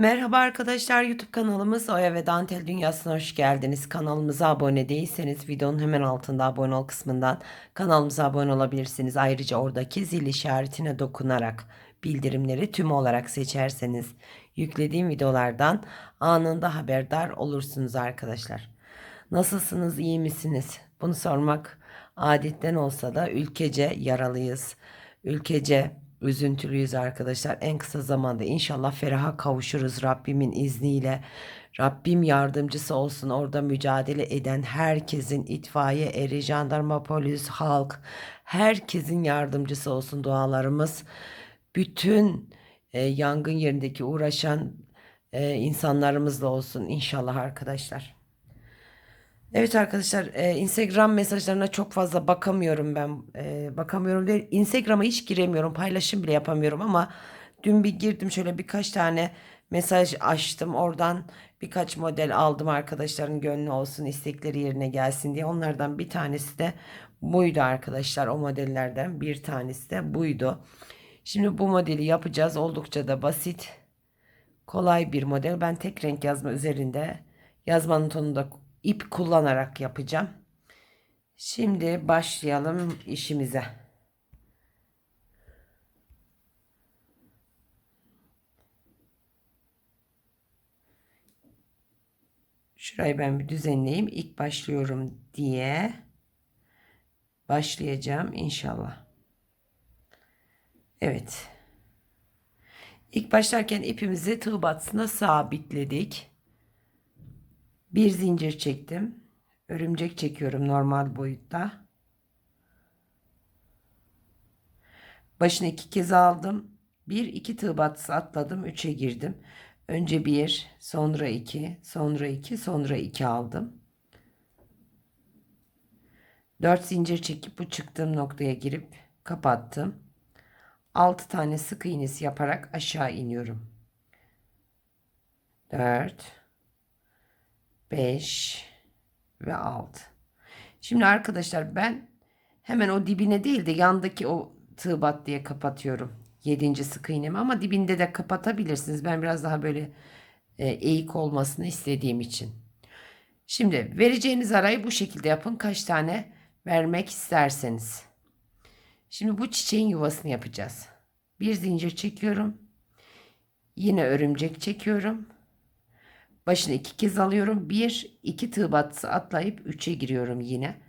Merhaba arkadaşlar YouTube kanalımız Oya ve Dantel Dünyası'na hoş geldiniz. Kanalımıza abone değilseniz videonun hemen altında abone ol kısmından kanalımıza abone olabilirsiniz. Ayrıca oradaki zil işaretine dokunarak bildirimleri tüm olarak seçerseniz yüklediğim videolardan anında haberdar olursunuz arkadaşlar. Nasılsınız, iyi misiniz? Bunu sormak adetten olsa da ülkece yaralıyız. Ülkece üzüntülüyüz arkadaşlar. En kısa zamanda inşallah feraha kavuşuruz Rabbimin izniyle. Rabbim yardımcısı olsun orada mücadele eden herkesin itfaiye eri, jandarma, polis, halk herkesin yardımcısı olsun dualarımız. Bütün e, yangın yerindeki uğraşan e, insanlarımızla olsun inşallah arkadaşlar. Evet arkadaşlar e, Instagram mesajlarına çok fazla bakamıyorum ben. E, bakamıyorum değil. Instagram'a hiç giremiyorum. Paylaşım bile yapamıyorum ama dün bir girdim şöyle birkaç tane mesaj açtım. Oradan birkaç model aldım arkadaşların gönlü olsun istekleri yerine gelsin diye. Onlardan bir tanesi de buydu arkadaşlar. O modellerden bir tanesi de buydu. Şimdi bu modeli yapacağız. Oldukça da basit. Kolay bir model. Ben tek renk yazma üzerinde yazmanın tonunu da ip kullanarak yapacağım. Şimdi başlayalım işimize. Şurayı ben bir düzenleyeyim. İlk başlıyorum diye başlayacağım inşallah. Evet. İlk başlarken ipimizi tığ batısına sabitledik. Bir zincir çektim. Örümcek çekiyorum normal boyutta. Başını iki kez aldım. Bir iki tığ batısı atladım. Üçe girdim. Önce bir, sonra iki, sonra iki, sonra iki aldım. Dört zincir çekip bu çıktığım noktaya girip kapattım. Altı tane sık iğnesi yaparak aşağı iniyorum. Dört. 5 ve 6. Şimdi arkadaşlar ben hemen o dibine değil de yandaki o tığ bat diye kapatıyorum. 7. sık iğnemi ama dibinde de kapatabilirsiniz. Ben biraz daha böyle e, eğik olmasını istediğim için. Şimdi vereceğiniz arayı bu şekilde yapın. Kaç tane vermek isterseniz. Şimdi bu çiçeğin yuvasını yapacağız. Bir zincir çekiyorum. Yine örümcek çekiyorum. Başını iki kez alıyorum. Bir, iki tığ batısı atlayıp üçe giriyorum yine.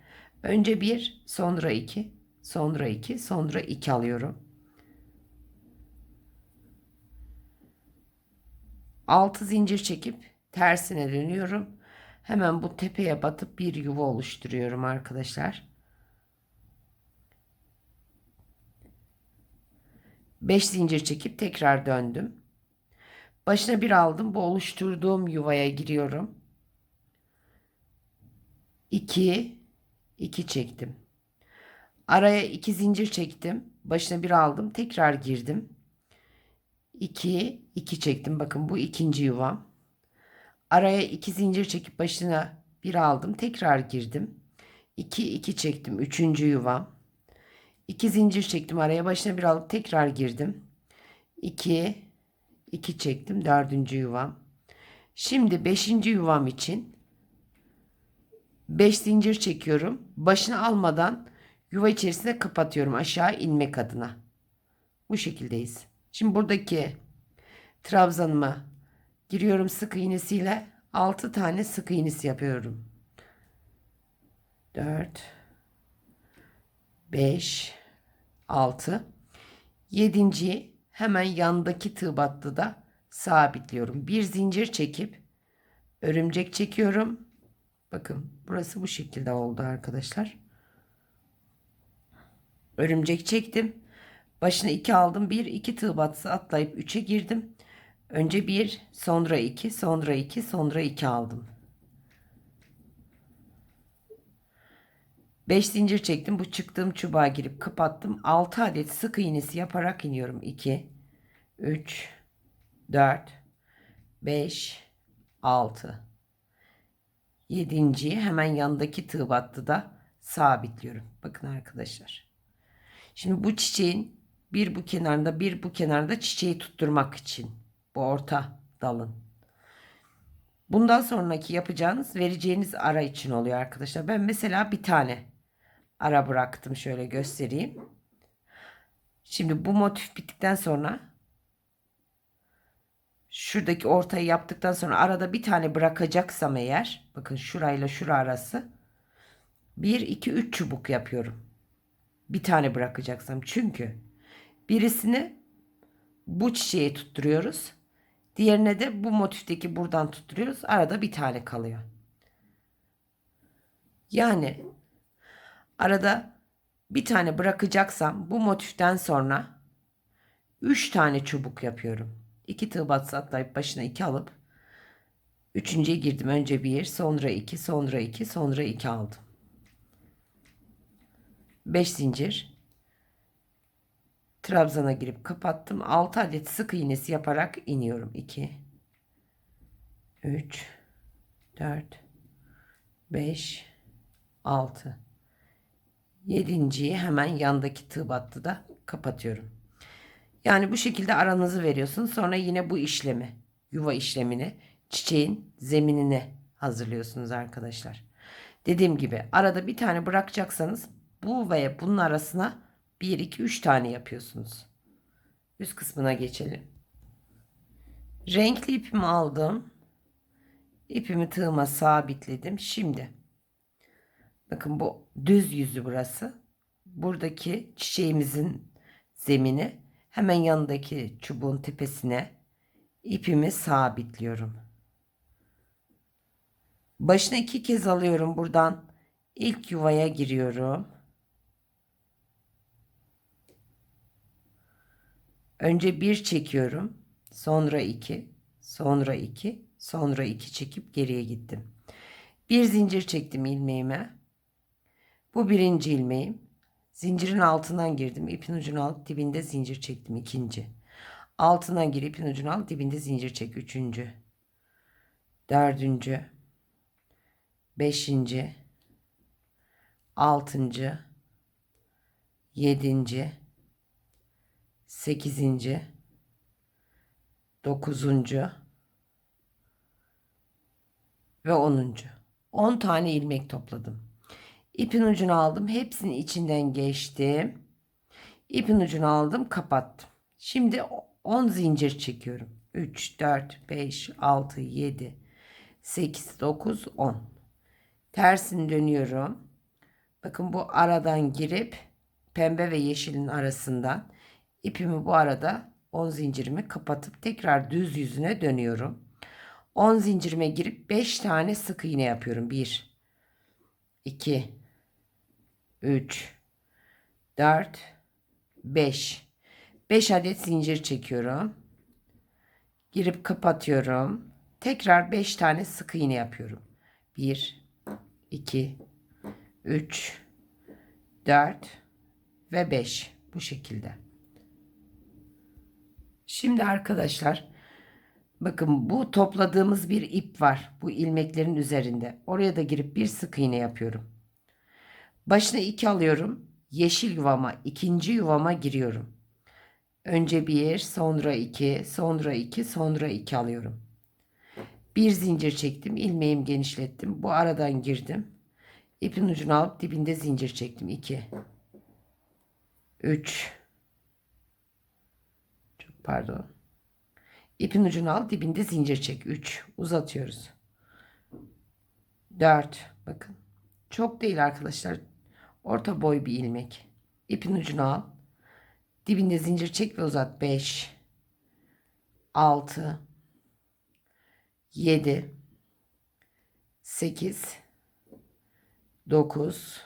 Önce bir, sonra iki, sonra iki, sonra iki alıyorum. Altı zincir çekip tersine dönüyorum. Hemen bu tepeye batıp bir yuva oluşturuyorum arkadaşlar. Beş zincir çekip tekrar döndüm. Başına bir aldım. Bu oluşturduğum yuvaya giriyorum. 2 2 çektim. Araya iki zincir çektim. Başına bir aldım. Tekrar girdim. 2 2 çektim. Bakın bu ikinci yuvam. Araya iki zincir çekip başına bir aldım. Tekrar girdim. 2 2 çektim. Üçüncü yuvam. 2 zincir çektim. Araya başına bir alıp tekrar girdim. 2 2 çektim dördüncü yuvam. Şimdi beşinci yuvam için 5 zincir çekiyorum. Başını almadan yuva içerisine kapatıyorum aşağı inmek adına. Bu şekildeyiz. Şimdi buradaki trabzanıma giriyorum sık iğnesiyle 6 tane sık iğnesi yapıyorum. 4 5 6 7 hemen yandaki tığ battıda sabitliyorum. Bir zincir çekip örümcek çekiyorum. Bakın burası bu şekilde oldu arkadaşlar. Örümcek çektim. Başına iki aldım. Bir iki tığ batısı atlayıp üçe girdim. Önce bir sonra iki sonra iki sonra iki aldım. 5 zincir çektim. Bu çıktığım çubuğa girip kapattım. 6 adet sık iğnesi yaparak iniyorum. 2 3 4 5 6 7. hemen yanındaki tığ battıda sabitliyorum. Bakın arkadaşlar. Şimdi bu çiçeğin bir bu kenarında bir bu kenarında çiçeği tutturmak için bu orta dalın. Bundan sonraki yapacağınız vereceğiniz ara için oluyor arkadaşlar. Ben mesela bir tane ara bıraktım. Şöyle göstereyim. Şimdi bu motif bittikten sonra şuradaki ortayı yaptıktan sonra arada bir tane bırakacaksam eğer bakın şurayla şura arası 1 2 3 çubuk yapıyorum. Bir tane bırakacaksam çünkü birisini bu çiçeğe tutturuyoruz. Diğerine de bu motifteki buradan tutturuyoruz. Arada bir tane kalıyor. Yani arada bir tane bırakacaksam bu motiften sonra 3 tane çubuk yapıyorum. 2 tığ batısı atlayıp başına 2 alıp üçüncüye girdim. Önce 1, sonra 2, sonra 2, sonra 2 aldım. 5 zincir. Trabzana girip kapattım. 6 adet sık iğnesi yaparak iniyorum. 2 3 4 5 6 Yedinciyi hemen yandaki tığ battıda kapatıyorum. Yani bu şekilde aranızı veriyorsun. Sonra yine bu işlemi, yuva işlemini çiçeğin zeminine hazırlıyorsunuz arkadaşlar. Dediğim gibi arada bir tane bırakacaksanız bu ve bunun arasına 1 2 3 tane yapıyorsunuz. Üst kısmına geçelim. Renkli ipimi aldım. İpimi tığıma sabitledim. Şimdi bakın bu düz yüzü burası. Buradaki çiçeğimizin zemini hemen yanındaki çubuğun tepesine ipimi sabitliyorum. Başına iki kez alıyorum buradan. ilk yuvaya giriyorum. Önce bir çekiyorum. Sonra iki. Sonra iki. Sonra iki çekip geriye gittim. Bir zincir çektim ilmeğime. Bu birinci ilmeğim. Zincirin altından girdim. ipin ucunu alıp dibinde zincir çektim. ikinci. Altından girip ipin ucunu alıp dibinde zincir çek. Üçüncü. Dördüncü. Beşinci. Altıncı. Yedinci. Sekizinci. Dokuzuncu. Ve onuncu. On tane ilmek topladım. İpin ucunu aldım. Hepsini içinden geçtim. İpin ucunu aldım. Kapattım. Şimdi 10 zincir çekiyorum. 3, 4, 5, 6, 7, 8, 9, 10. Tersini dönüyorum. Bakın bu aradan girip pembe ve yeşilin arasından ipimi bu arada 10 zincirimi kapatıp tekrar düz yüzüne dönüyorum. 10 zincirime girip 5 tane sık iğne yapıyorum. 1 2 3 4 5 5 adet zincir çekiyorum. Girip kapatıyorum. Tekrar 5 tane sık iğne yapıyorum. 1 2 3 4 ve 5 bu şekilde. Şimdi arkadaşlar bakın bu topladığımız bir ip var bu ilmeklerin üzerinde. Oraya da girip bir sık iğne yapıyorum. Başına 2 alıyorum. Yeşil yuvama, ikinci yuvama giriyorum. Önce 1, sonra 2, sonra 2, sonra 2 alıyorum. Bir zincir çektim. ilmeğimi genişlettim. Bu aradan girdim. İpin ucunu alıp dibinde zincir çektim. 2 3 Çok pardon. İpin ucunu al dibinde zincir çek. 3 uzatıyoruz. 4 bakın. Çok değil arkadaşlar. Orta boy bir ilmek. İpin ucunu al. Dibinde zincir çek ve uzat. 5 6 7 8 9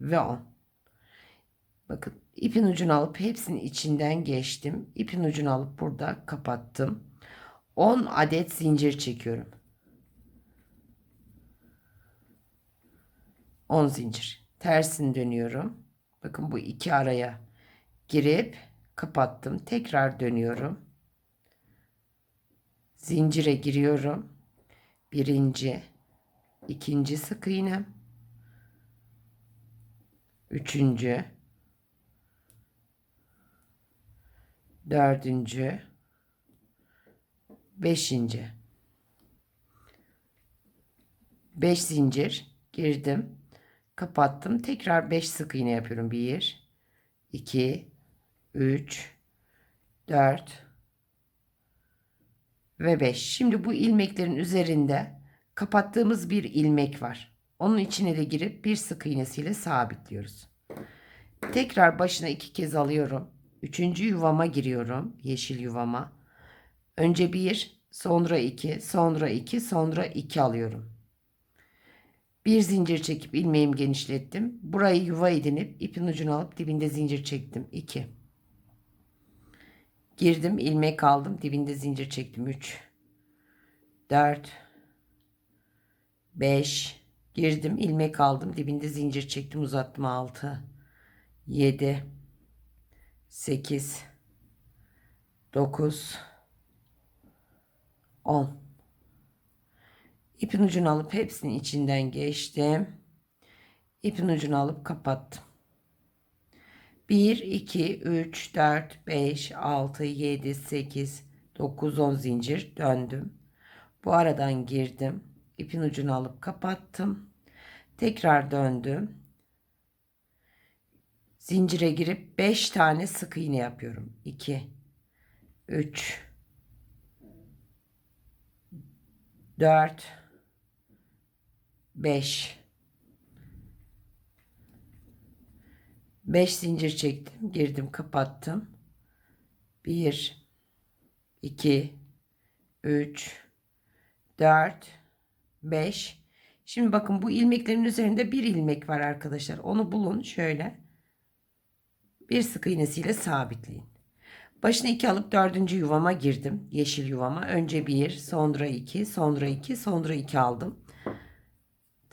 ve 10. Bakın ipin ucunu alıp hepsinin içinden geçtim. İpin ucunu alıp burada kapattım. 10 adet zincir çekiyorum. 10 zincir. Tersini dönüyorum. Bakın bu iki araya girip kapattım. Tekrar dönüyorum. Zincire giriyorum. Birinci, ikinci sık iğnem. Üçüncü, dördüncü, beşinci 5 zincir girdim kapattım. Tekrar 5 sık iğne yapıyorum. 1 2 3 4 ve 5 şimdi bu ilmeklerin üzerinde kapattığımız bir ilmek var. Onun içine de girip bir sık iğnesiyle sabitliyoruz. Tekrar başına iki kez alıyorum. Üçüncü yuvama giriyorum. Yeşil yuvama. Önce bir sonra iki sonra iki sonra iki alıyorum bir zincir çekip ilmeğimi genişlettim. Burayı yuva edinip ipin ucunu alıp dibinde zincir çektim. 2. Girdim ilmek aldım dibinde zincir çektim. 3. 4. 5. Girdim ilmek aldım dibinde zincir çektim uzattım. 6. 7. 8. 9. 10. İpin ucunu alıp hepsinin içinden geçtim. İpin ucunu alıp kapattım. 1, 2, 3, 4, 5, 6, 7, 8, 9, 10 zincir döndüm. Bu aradan girdim. İpin ucunu alıp kapattım. Tekrar döndüm. Zincire girip 5 tane sık iğne yapıyorum. 2, 3, 4, 5 5 zincir çektim girdim kapattım. 1 2 3 4 5 şimdi bakın bu ilmeklerin üzerinde bir ilmek var arkadaşlar. Onu bulun şöyle. Bir sık iğnesiyle sabitleyin. Başına 2 alıp dördüncü yuvama girdim. Yeşil yuvama. Önce 1 sonra 2 sonra 2 sonra 2 aldım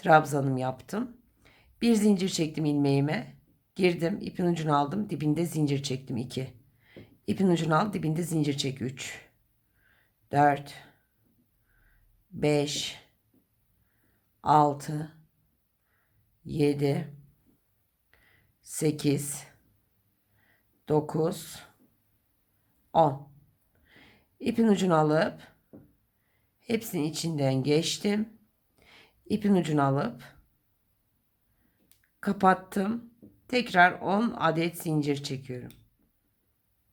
trabzanım yaptım. Bir zincir çektim ilmeğime. Girdim. ipin ucunu aldım. Dibinde zincir çektim 2. İpin ucunu al. Dibinde zincir çek 3. 4 5 6 7 8 9 10 İpin ucunu alıp hepsinin içinden geçtim ipin ucunu alıp kapattım. Tekrar 10 adet zincir çekiyorum.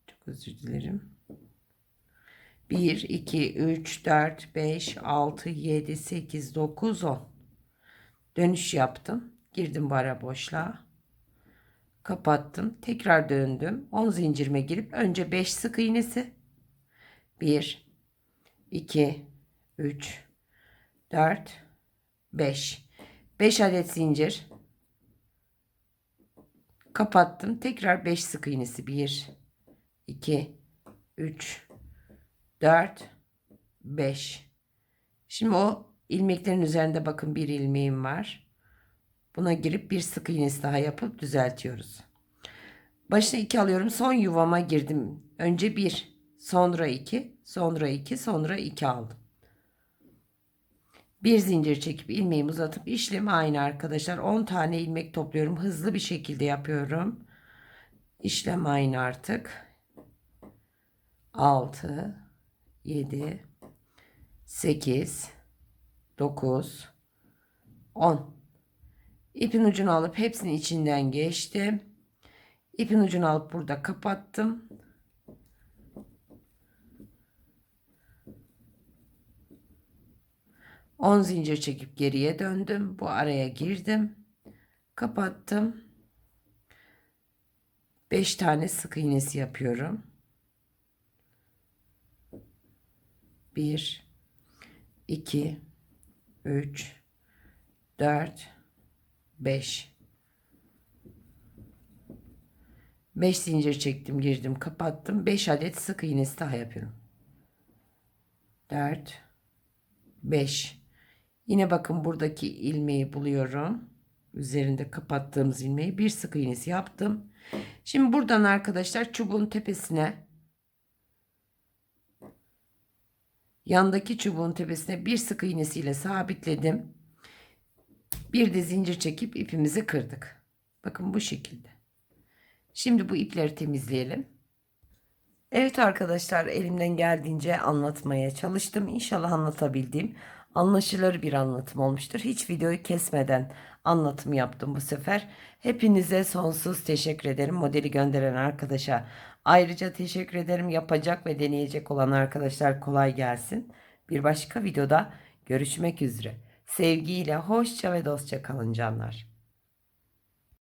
Çok özür dilerim. 1, 2, 3, 4, 5, 6, 7, 8, 9, 10. Dönüş yaptım. Girdim bu ara boşluğa. Kapattım. Tekrar döndüm. 10 zincirime girip önce 5 sık iğnesi. 1, 2, 3, 4, 5. 5 adet zincir. Kapattım. Tekrar 5 sık iğnesi. 1 2 3 4 5. Şimdi o ilmeklerin üzerinde bakın bir ilmeğim var. Buna girip bir sık iğnesi daha yapıp düzeltiyoruz. Başına 2 alıyorum. Son yuvama girdim. Önce 1, sonra 2, sonra 2, sonra 2 aldım. Bir zincir çekip ilmeğimi uzatıp işlemi aynı arkadaşlar. 10 tane ilmek topluyorum. Hızlı bir şekilde yapıyorum. İşlem aynı artık. 6 7 8 9 10 İpin ucunu alıp hepsinin içinden geçtim. İpin ucunu alıp burada kapattım. 10 zincir çekip geriye döndüm. Bu araya girdim. Kapattım. 5 tane sık iğnesi yapıyorum. 1 2 3 4 5 5 zincir çektim, girdim, kapattım. 5 adet sık iğnesi daha yapıyorum. 4 5 Yine bakın buradaki ilmeği buluyorum. Üzerinde kapattığımız ilmeği bir sık iğnesi yaptım. Şimdi buradan arkadaşlar çubuğun tepesine yandaki çubuğun tepesine bir sık iğnesiyle sabitledim. Bir de zincir çekip ipimizi kırdık. Bakın bu şekilde. Şimdi bu ipleri temizleyelim. Evet arkadaşlar elimden geldiğince anlatmaya çalıştım. İnşallah anlatabildiğim anlaşılır bir anlatım olmuştur. Hiç videoyu kesmeden anlatım yaptım bu sefer. Hepinize sonsuz teşekkür ederim. Modeli gönderen arkadaşa ayrıca teşekkür ederim. Yapacak ve deneyecek olan arkadaşlar kolay gelsin. Bir başka videoda görüşmek üzere. Sevgiyle hoşça ve dostça kalın canlar.